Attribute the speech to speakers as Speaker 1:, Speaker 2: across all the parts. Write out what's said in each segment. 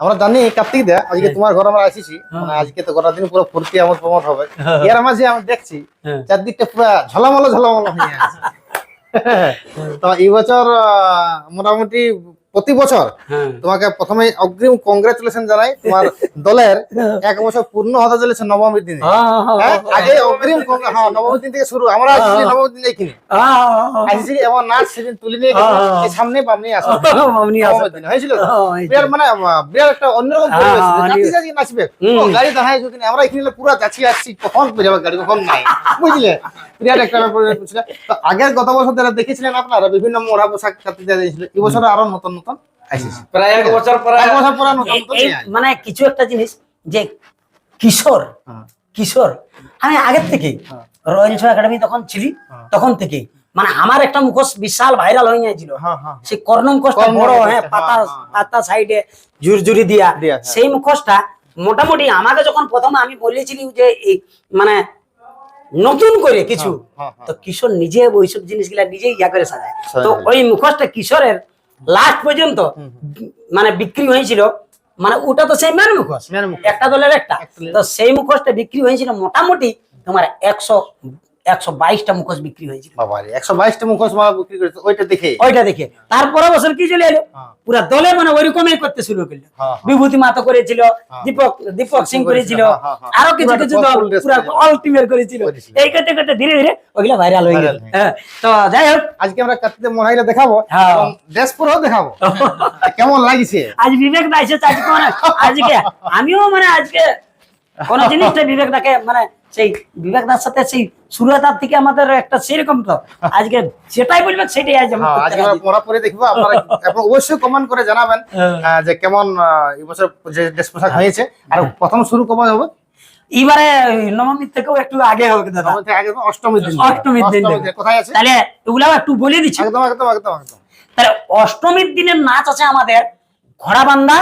Speaker 1: আমরা জানি কার্তিক দা আজকে তোমার ঘর আমরা আসিছি। মানে আজকে তো গোটা দিন পুরো ফুর্তি আমার প্রমোদ হবে। এর মাঝে আমি দেখছি
Speaker 2: হ্যাঁ।
Speaker 1: চারদিকটা পুরো ঝলামলো ঝলামলো হয়ে আছে। তো এই বছর আহ, মোটামুটি প্রতি বছর
Speaker 2: হ্যাঁ।
Speaker 1: তোমাকে প্রথমে অগ্রিম কংগ্রেচুলেশন জানাই তোমার দলের এক বছর পূর্ণ হতে চলেছে নবমীর দিনে। হ্যাঁ, আগে অগ্রিম হ্যাঁ নবমীর দিন থেকে শুরু আমরা আসছি নবমীর দিন আসছি এমন নাচ সেদিন তুলে নিয়ে।
Speaker 2: হ্যাঁ, হ্যাঁ।
Speaker 1: সামনে বামনি আসো হয়েছিল?
Speaker 2: হ্যাঁ।
Speaker 1: বিরাট মানে বিরাট একটা অন্যরকম
Speaker 2: হ্যাঁ। হ্যাঁ,
Speaker 1: নাচবে। গাড়ি দাঁড়ায় যদি আমরা এখানে পুরো যাচ্ছি আসছি কখন বেরোবে গাড়ি কখন নাই? বুঝলে? বিরাট একটা ব্যাপার ছিল তো আগের গত বছর যারা দেখেছিলেন আপনারা বিভিন্ন মোড়া পোশাক দেওয়া দিয়েছিল এই বছর আরও নতুন নতুন আসিস
Speaker 3: প্রায় এক বছর পরে
Speaker 1: এক বছর পরে নতুন।
Speaker 2: মানে কিছু একটা জিনিস যে কিশোর
Speaker 1: হ্যাঁ।
Speaker 2: কিশোর আমি আগের থেকে
Speaker 1: হ্যাঁ।
Speaker 2: রয়্যাল শো একাডেমি তখন ছিলি
Speaker 1: হ্যাঁ।
Speaker 2: তখন থেকে মানে আমার একটা মুখোশ বিশাল ভাইরাল হয়ে
Speaker 1: হ্যাঁ হ্যাঁ
Speaker 2: সেই কর্ণ মুখোশটা বড় হ্যাঁ পাতা। পাতা সাইডে ঝুরঝুরি দিয়া
Speaker 1: দিয়া।
Speaker 2: সেই মুখোশটা মোটামুটি আমাকে যখন প্রথমে আমি বলেছিলি যে এই মানে নতুন করে কিছু।
Speaker 1: হ্যাঁ, হ্যাঁ।
Speaker 2: তো কিশোর নিজে ওইসব জিনিসগুলা নিজেই ইয়া করে সাজায়। তো ওই মুখোশটা কিশোরের লাস্ট পর্যন্ত মানে বিক্রি হয়েছিল। মানে ওটা তো সেই মেন মুখোশ। একটা দলের একটা। তো সেই মুখোশটা বিক্রি হয়েছিল মোটামুটি তোমার একশো একশো বাইশটা মুখোশ বিক্রি হয়েছিল
Speaker 1: একশো বাইশটা মুখোশ বিক্রি করেছে ওইটা দেখে
Speaker 2: ওইটা দেখে তারপরে বছর কি চলে এলো
Speaker 1: হ্যাঁ।
Speaker 2: পুরা দলে মানে ওইরকমই করতে শুরু করল
Speaker 1: হ্যাঁ, হ্যাঁ।
Speaker 2: বিভূতি মাতো করেছিল। দীপক দীপক সিং করেছিল। আরও কিছু কিছু দল পুরা। অল টিমের করেছিল। এই করতে করতে ধীরে ধীরে ওইগুলা ভাইরাল হয়ে গেল তো যাই হোক
Speaker 1: আজকে আমরা কার্তিক মহাইরা দেখাবো। এবং দেখাবো কেমন লাগছে
Speaker 2: আজ বিবেক দা এসেছে আজকে মানে আজকে আমিও মানে আজকে কোন জিনিসটা বিবেক দাকে মানে সেই বিবেক দার সাথে সেই শুরুতার থেকে আমাদের একটা সেরকম তো। আজকে যেটাই বলবে সেটাই আজ
Speaker 1: হ্যাঁ, আজকে আমরা পড়া পরে দেখব আপনারা আপনারা অবশ্যই কমেন্ট করে জানাবেন
Speaker 2: হ্যাঁ।
Speaker 1: যে কেমন এবছর যে ড্রেস পোশাক হয়েছে। আর প্রথম শুরু কবে হবে?
Speaker 2: এবারে নবমীর থেকেও একটু আগে হবে দাদা।
Speaker 1: অষ্টমীর দিন
Speaker 2: অষ্টমীর দিন
Speaker 1: কোথায় আছে?
Speaker 2: তাহলে এগুলাও একটু বলে দিচ্ছি।
Speaker 1: একদম একদম একদম একদম।
Speaker 2: তাহলে অষ্টমীর দিনের নাচ আছে আমাদের ঘোড়াবান্ধা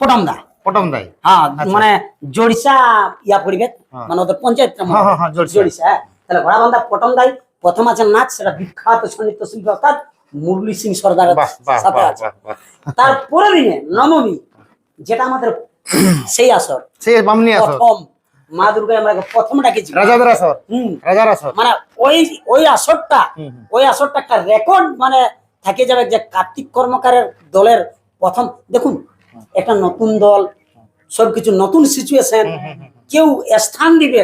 Speaker 2: পটমদা
Speaker 1: পটম দাই
Speaker 2: হ্যাঁ
Speaker 1: আচ্ছা।
Speaker 2: মানে জড়িসা ইয়া পরিবে
Speaker 1: হ্যাঁ।
Speaker 2: মানে ওদের পঞ্চায়েত
Speaker 1: হ্যাঁ, হ্যাঁ।
Speaker 2: জড়িসা। হ্যাঁ। তাহলে ঘোড়াবান্ধা পটমদাই প্রথম আছে নাচ সেটা বিখ্যাত সংগীত শিল্পী অর্থাৎ মুরলি সিং সর্দার সাথে আছে। তারপরে দিনে নবমী যেটা আমাদের সেই আসর।
Speaker 1: সেই বামনি আসর।
Speaker 2: প্রথম মা দুর্গা আমরা প্রথম ডাকেছি।
Speaker 1: রাজাদের আসর?
Speaker 2: হুম।
Speaker 1: রাজার আসর?
Speaker 2: মানে ওই ওই আসরটা। ওই আসরটা একটা রেকর্ড মানে থাকে যাবে যে কার্তিক কর্মকারের দলের প্রথম। দেখুন একটা নতুন দল সবকিছু নতুন সিচুয়েশন কেউ স্থান দিবে।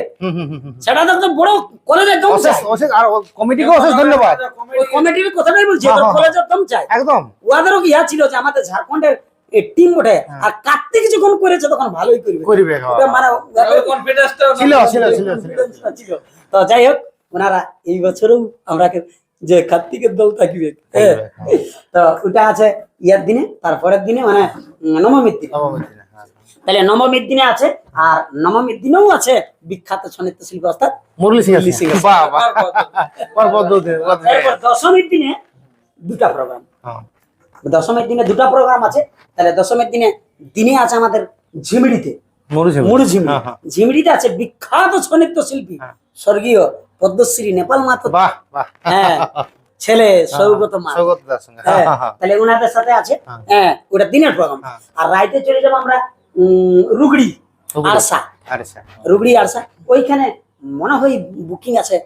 Speaker 2: সেটা তো বড় কলেজের দম চাই।
Speaker 1: আর কমিটিকে অশেষ ধন্যবাদ।
Speaker 2: ওই কমিটির কথাটাই বলছি
Speaker 1: হ্যাঁ,
Speaker 2: ওদের
Speaker 1: হ্যাঁ।
Speaker 2: কলেজের দম চাই।
Speaker 1: একদম।
Speaker 2: ওদেরও ইয়া ছিল যে আমাদের ঝাড়খণ্ডের টিম ওঠে আর কার্তিক যখন করেছে তখন ভালোই করবে।
Speaker 1: করিবে হ্যাঁ।
Speaker 2: মানে ওদের
Speaker 1: ছিল ছিল ছিল ছিল।
Speaker 2: Confidence টা ছিল। তো যাই হোক ওনারা এই বছরও আমরা যে কার্তিকের দল থাকবে হ্যাঁ। তো ওটা আছে ইয়ার দিনে তারপরের দিনে মানে নবমীর দিনে
Speaker 1: হ্যাঁ।
Speaker 2: তাহলে নবমীর দিনে আছে আর নবমীর দিনেও আছে বিখ্যাত সনিত্য শিল্পী অর্থাৎ
Speaker 1: মুরলি সিং
Speaker 2: দশমীর দিনে দুটা প্রোগ্রাম
Speaker 1: হ্যাঁ।
Speaker 2: দশমীর দিনে দুটা প্রোগ্রাম আছে তাহলে দশমীর দিনে দিনে আছে আমাদের ঝিমড়িতে। ঝিমড়ি
Speaker 1: হ্যাঁ, হ্যাঁ।
Speaker 2: ঝিমড়িতে আছে বিখ্যাত সনিত্য শিল্পী
Speaker 1: হ্যাঁ।
Speaker 2: স্বর্গীয় পদ্মশ্রী নেপাল মাতো।
Speaker 1: বাহ বাহ।
Speaker 2: হ্যাঁ ছেলে সৌগত মা।
Speaker 1: সৌগত
Speaker 2: হ্যাঁ,
Speaker 1: হ্যাঁ, হ্যাঁ, হ্যাঁ।
Speaker 2: তাহলে ওনাদের সাথে আছে।
Speaker 1: হ্যাঁ।
Speaker 2: হ্যাঁ ওটা দিনের প্রোগ্রাম
Speaker 1: হ্যাঁ।
Speaker 2: আর রাইতে চলে যাব আমরা রুগড়ি। আরসা। রুগড়ি আরসা। ওইখানে মনে হয় বুকিং আছে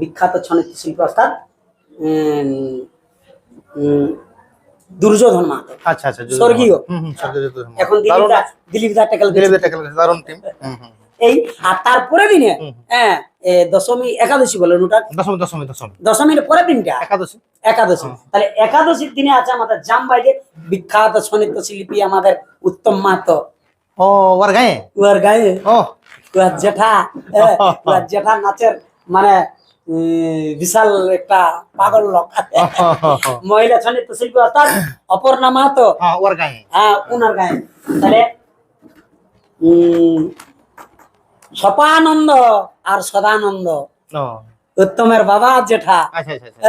Speaker 2: বিখ্যাত ছনিত্য শিল্পী অর্থাৎ দুর্যোধন মাহাতো।
Speaker 1: আচ্ছা আচ্ছা
Speaker 2: স্বর্গীয়। এখন দিলীপ দা দিলীপ দা টেকাল
Speaker 1: দিলীপ দা করেছে, দারুণ টিম
Speaker 2: এই আর তারপরে দিনে হ্যাঁ দশমী একাদশী বলেন ওটা
Speaker 1: দশমী দশমী দশমী।
Speaker 2: দশমীর পরের দিনটা?
Speaker 1: একাদশী।
Speaker 2: একাদশী। তাহলে একাদশীর দিনে আছে আমাদের জামবাইরে বিখ্যাত সনিত্য শিল্পী আমাদের উত্তম মাহাতো।
Speaker 1: ও ওর গায়ে?
Speaker 2: উয়ার গায়ে।
Speaker 1: ও।
Speaker 2: উয়ার জেঠা জেঠা নাচের মানে বিশাল একটা পাগল লোক। মহিলা সনিত্য শিল্পী অর্থাৎ অপর্ণা মাহাতো।
Speaker 1: হ্যাঁ ওর গায়ে।
Speaker 2: হ্যাঁ উনার গায়ে। তাহলে উম, সপানন্দ আর সদানন্দ। উত্তমের বাবা জেঠা।
Speaker 1: আচ্ছা আচ্ছা আচ্ছা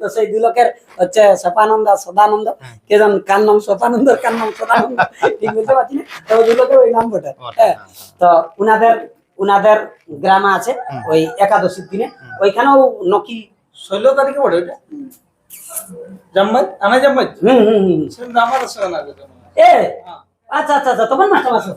Speaker 2: তো সেই দুই লোকের হচ্ছে সপানন্দ আর সদানন্দ। কে জান কার নাম সপানন্দ কার নাম সদানন্দ? ঠিক বলতে পারছি না। তবে দুই লোকের ওই নাম বটে হ্যাঁ। তো উনাদের উনাদের গ্রামে আছে ওই একাদশীর দিনে। ওইখানেও নকি
Speaker 3: ষোলো তারিখে পড়ে ওইটা। জাম্বাই? আনা জাম্বাই?
Speaker 2: হুম হুম হুম।
Speaker 3: আমার
Speaker 2: এ আচ্ছা আচ্ছা আচ্ছা তোমার মাস্টার মাস্টার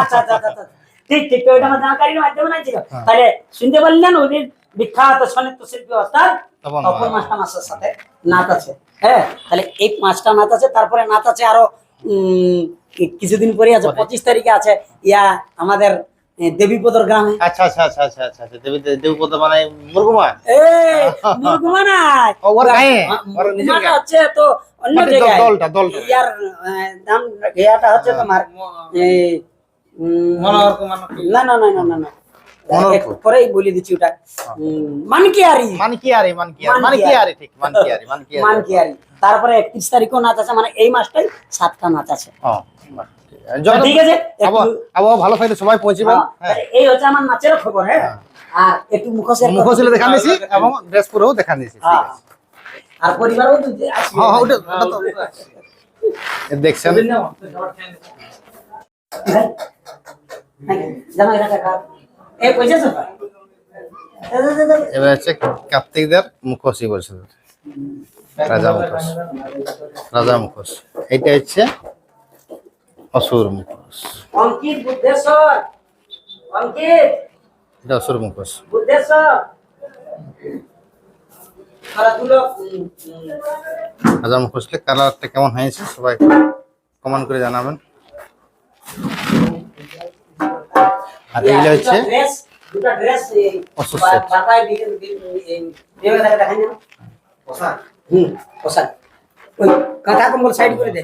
Speaker 2: আচ্ছা আচ্ছা আচ্ছা আচ্ছা। ঠিক ঠিক তো এটা আমার জানকারির মাধ্যমে নাই ছিল। তাহলে শুনতে পারলেন ওদের বিখ্যাত সনিত্য শিল্পী অর্থাৎ
Speaker 1: তপন
Speaker 2: তপন মাস্টার মাস্টার সাথে নাচ আছে। হ্যাঁ তাহলে এই পাঁচটা নাচ আছে তারপরে নাচ আছে আরও কিছুদিন পরে আছে পঁচিশ তারিখে আছে ইয়া আমাদের দেবীপদর গ্রামে।
Speaker 1: আচ্ছা আচ্ছা আচ্ছা আচ্ছা আচ্ছা আচ্ছা দেবী দেবীপদ মানে মুরগুমা?
Speaker 2: এই মুরগুমা নাই।
Speaker 1: ওর গায়ে, ওর নিজের গায়ে।
Speaker 2: হচ্ছে তো অন্য জায়গায়।
Speaker 1: দলটা, দলটা।
Speaker 2: ইয়ার নাম ইয়াটা হচ্ছে তোমার না না না না না না। একটু পরেই বলে দিচ্ছি ওটা। উম, মানকিয়ারি।
Speaker 1: মানকিয়ারি মানকিয়ারি। মানকিয়ারি। ঠিক। মানকিয়ারি মানকিয়ারি।
Speaker 2: মানকিয়ারি। তারপরে একত্রিশ তারিখও নাচ আছে মানে এই মাসটাই সাতটা নাচ আছে।
Speaker 1: ঠিক আছে। আবহাওয়া ভালো থাকলে সবাই পৌঁছবেন
Speaker 2: হ্যাঁ,
Speaker 1: হ্যাঁ।
Speaker 2: এই হচ্ছে আমার নাচের খবর হ্যাঁ? আর একটু মুখোশের
Speaker 1: মুখ ছিল দেখা দিয়েছি এবং ড্রেস পরেও দেখা
Speaker 2: হ্যাঁ।
Speaker 1: আছে।
Speaker 2: আর পরিবারও।
Speaker 1: হ্যাঁ হ্যাঁ, দেখছেন? এবার হচ্ছে কার্তিকদের মুখোশই বলছে। রাজা মুখোশ। রাজা মুখোশ। এইটা হচ্ছে অসুর মুখোশ।
Speaker 2: অঙ্কিত বুদ্ধেশ্বর। অঙ্কিত।
Speaker 1: এটা অসুর মুখোশ।
Speaker 2: বুদ্ধেশ্বর।
Speaker 1: রাজা মুখোশলে কালারটা কেমন হয়েছে সবাই কমেন্ট করে জানাবেন। আর এইগুলো হচ্ছে
Speaker 2: দুটা ড্রেস দুটা ড্রেস এই
Speaker 1: অসুর
Speaker 2: বা-
Speaker 1: set।
Speaker 2: বাতায় বিকেল বিকেল না।
Speaker 3: পোশাক।
Speaker 2: হুম পোশাক। ওই কাঁথা কম্বল সাইড করে দে।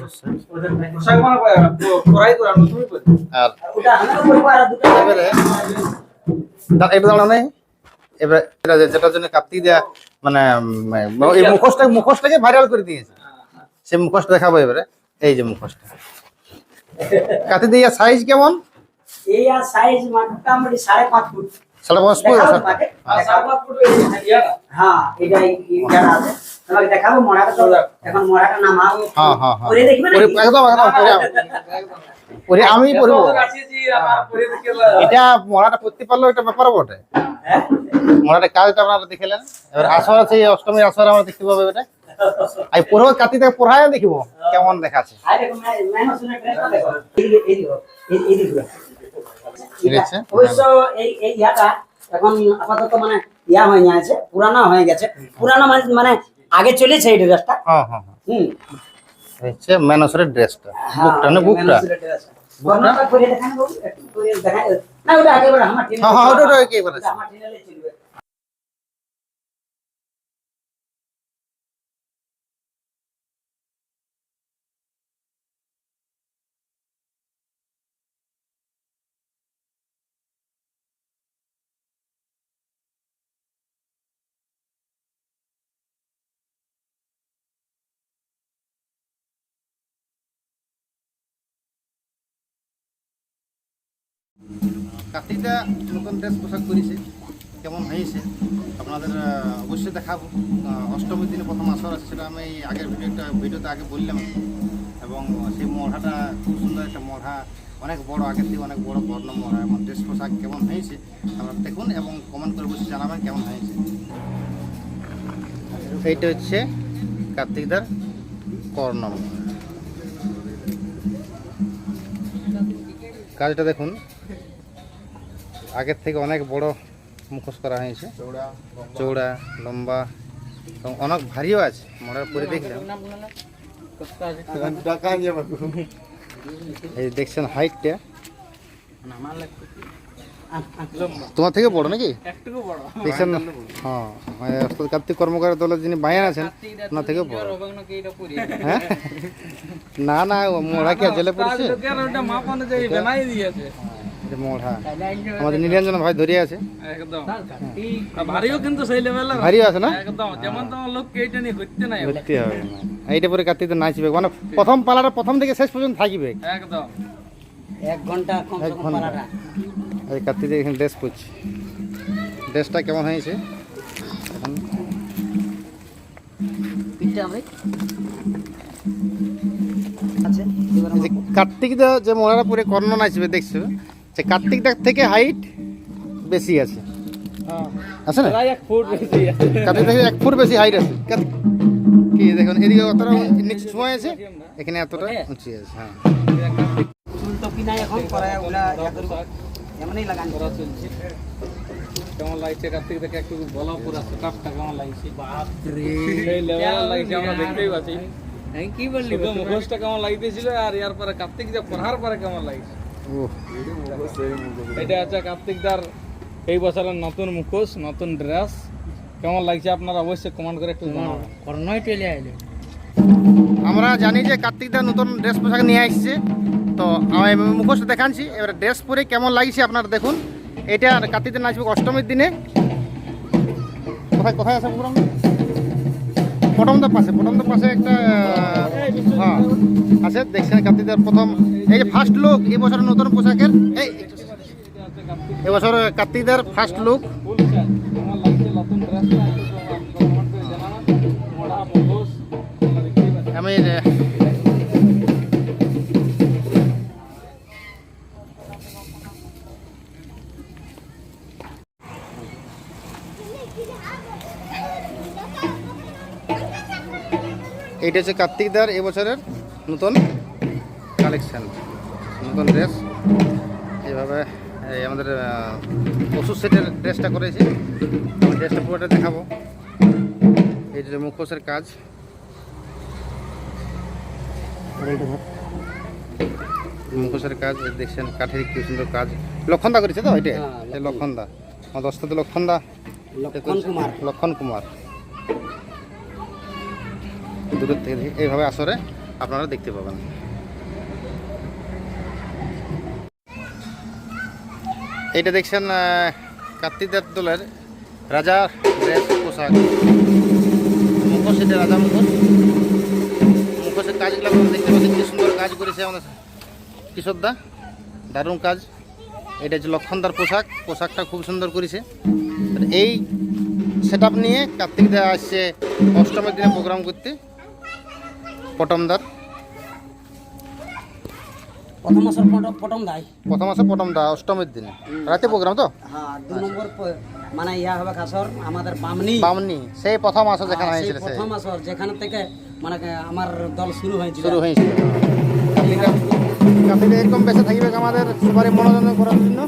Speaker 3: পোশাক মানে প- পরাই নতুন করে।
Speaker 1: আর
Speaker 2: ওটা আমরা করব আর দুটো
Speaker 1: এবারে দা- এটা দাঁড়ানো নেই এবার এটা যেটার জন্য কার্তিক দেয়া মানে এই মুখোশটা মুখোশটাকে ভাইরাল করে দিয়েছে। সেই মুখোশটা দেখাবো এবারে। এই যে মুখোশটা। কাতি দিয়া সাইজ কেমন?
Speaker 2: আর সাইজ মোটামুটি সাড়ে পাঁচ ফুট।
Speaker 1: সাড়ে পাঁচ ফুট?
Speaker 2: দেখাবো তোমাকে?
Speaker 3: আর সাত ফুট এই ইয়াটা।
Speaker 2: হ্যাঁ এটা এই- এই জায়গা আছে। তোমাকে দেখাবো মরাটা তো। এখন মরাটা নামাবো
Speaker 1: হ্যাঁ হ্যাঁ হ্যাঁ।
Speaker 2: দেখবে
Speaker 1: একদম একদম পরে আমি- পড়ব এটা মরাটা পড়তে পারলেও একটা ব্যাপার বটে।
Speaker 2: হ্যাঁ?
Speaker 1: মরাটা কাজটা আপনারা দেখলেন। এবার আসর আছে এই অষ্টমীর আসর আমরা দেখতে পাবো এটা। কার্তিক থেকে পড়ায় দেখিব। কেমন দেখাচ্ছে।
Speaker 2: আর দেখো, মে- মেহনত শুনে দেখো। এই- এই দেখো, এই- এই দেখো। অবশ্য এই এই ইয়াটা এখন আপাতত মানে ইয়া হয়ে আছে পুরানো হয়ে গেছে। পুরানো মানে মানে আগে চলেছে এই ড্রেসটা।
Speaker 1: হ্যাঁ হ্যাঁ হ্যাঁ।
Speaker 2: হুম।
Speaker 1: হচ্ছে ম্যানসরের ড্রেসটা
Speaker 2: হ্যাঁ,
Speaker 1: বুকটা না
Speaker 2: করে দেখান। না, ওটা আমার
Speaker 1: হ্যাঁ, হ্যাঁ, ওটা- ওটা একেবারে।
Speaker 2: আমার টেনেলে চলবে।
Speaker 1: কার্তিকটা নতুন ড্রেস পোশাক করেছে কেমন হয়েছে, আপনাদের অবশ্যই দেখাবো। অষ্টমীর দিনে প্রথম আসর আছে, সেটা আমি আগের ভিডিওটা ভিডিওতে আগে বললাম। এবং সেই মঢ়াটা খুব সুন্দর একটা মঢ়া অনেক বড় আগের থেকে অনেক বড় বর্ণ মঢ়া এবং ড্রেস পোশাক কেমন হয়েছে, আপনারা দেখুন এবং কমেন্ট করে অবশ্যই জানাবেন কেমন হয়েছে। এইটা হচ্ছে কার্তিকদার কর্ণম। কাজটা দেখুন। আগের থেকে অনেক বড় মুখোশ করা হয়েছে। চৌড়া লম্বা। এবং অনেক ভারীও আছে মনে পরে দেখলাম। এই দেখছেন হাইটটা তোমার থেকে বড় নাকি? দেখছেন হ্যাঁ মানে অর্থাৎ কার্তিক কর্মকার দলের যিনি বায়ান আছেন ওনার থেকে বড়। হ্যাঁ? না না ও মোড়া কি জেলে পড়েছে? মোড়া। আমাদের নীলাঞ্জন ভাই ধরিয়ে আছে।
Speaker 3: একদম। ভারীও কিন্তু সেই লেভেলের
Speaker 1: ভারী আছে না?
Speaker 3: একদম। যেমন তোমার লোক কেটে নিয়ে হইতে নাই
Speaker 1: ধরতে হবে না। এইটা পরে কার্তিক নাচবে। মানে প্রথম পালাটা প্রথম থেকে শেষ পর্যন্ত থাকবে।
Speaker 3: একদম।
Speaker 2: এক ঘণ্টা কম। পালাটা।
Speaker 1: এই কার্তিক এখানে ড্রেস পরছে। ড্রেসটা কেমন হয়েছে? এই যে কার্তিক দা যে মোড়াটা পরে কর্ণ নাচবে দেখছ? সে কার্তিক দার থেকে হাইট বেশি আছে। আছে না?
Speaker 3: এক ফুট বেশি
Speaker 1: কার্তিক থেকে এক ফুট বেশি হাইট আছে। কি দেখুন এদিকে অতটা নিচে ছোঁয়া আছে? এখানে এতটা উঁচু আছে হ্যাঁ।
Speaker 2: তো। এমনই লাগান।
Speaker 3: করা চলছে। কেমন লাগছে? কার্তিক দেখে একটু বলো পুরো সেটআপটা কেমন লাগছে? সেই লেভেল লাগছে আমরা দেখতেই পাচ্ছি। কি বললি শুধু মুখোশটা কেমন লাগতেছিল আর ইয়ার পরে কার্তিক পড়ার পরে কেমন লাগছে? এটা কার্তিক দার এই বছরের নতুন মুখোশ নতুন ড্রেস। কেমন লাগছে আপনারা অবশ্যই কমেন্ট করে একটু জানাবেন। করোনায় চলে আইলে।
Speaker 1: আমরা জানি যে কার্তিকদা নতুন ড্রেস পোশাক নিয়ে আসছে। তো আমি মুখোশ দেখাচ্ছি এবার ড্রেস পরে কেমন লাগছে আপনারা দেখুন। এটা কার্তিকদের নাচবে অষ্টমীর দিনে। কোথায় কোথায় আছে প্রোগ্রাম পটমদার পাশে পটমদার পাশে একটা হ্যাঁ আছে, দেখছেন কার্তিকদার প্রথম। এই যে ফার্স্ট লুক এই বছরের নতুন পোশাকের, এই এবছর কার্তিকদার ফার্স্ট লুক এইটা হচ্ছে কার্তিকদার এবছরের নতুন কালেকশন নতুন ড্রেস এইভাবে এই আমাদের ওষুধ সেটের ড্রেসটা করেছি। আমি ড্রেসটা পুরোটা দেখাবো। এই যে মুখোশের কাজ। মুখোশের কাজ দেখছেন কাঠের কি সুন্দর কাজ। লক্ষণদা করেছে তো এটা?
Speaker 2: হ্যাঁ,
Speaker 1: লক্ষণদা। আমার দশটাতে লক্ষণদা।
Speaker 2: লক্ষণ কুমার।
Speaker 1: লক্ষণ কুমার। এইভাবে আসরে আপনারা দেখতে পাবেন। এটা দেখছেন আহ, কার্তিকদার দলের রাজা ড্রেস পোশাক। মুখোশ এটা রাজা মুখোশ। মুখোশের কাজগুলো আপনারা দেখতে পাচ্ছেন কি সুন্দর কাজ করেছে আমাদের কিশোরদা। দারুণ কাজ। এটা হচ্ছে লক্ষণদার পোশাক। পোশাকটা খুব সুন্দর করেছে। এই সেট নিয়ে কার্তিক দা আসছে অষ্টমের দিনে প্রোগ্রাম করতে। পটমদার।
Speaker 2: প্রথম মাসের পটম পটম দাই
Speaker 1: প্রথম আছে পটমদা অষ্টমের দিনে। রাতে প্রোগ্রাম তো?
Speaker 2: হ্যাঁ দু নম্বর মানে ইয়া হবে কাসর আমাদের বামনি।
Speaker 1: বামনি সেই প্রথম আসর যেখানে
Speaker 2: হ্যাঁ, সেই
Speaker 1: হয়েছিল
Speaker 2: প্রথম আসর যেখান থেকে মানে আমার দল শুরু হয়েছিল।
Speaker 1: শুরু হয়েছিল। কার্তিকদা এরকম বেঁচে থাকবে আমাদের সবারই মনোরঞ্জন করার জন্য।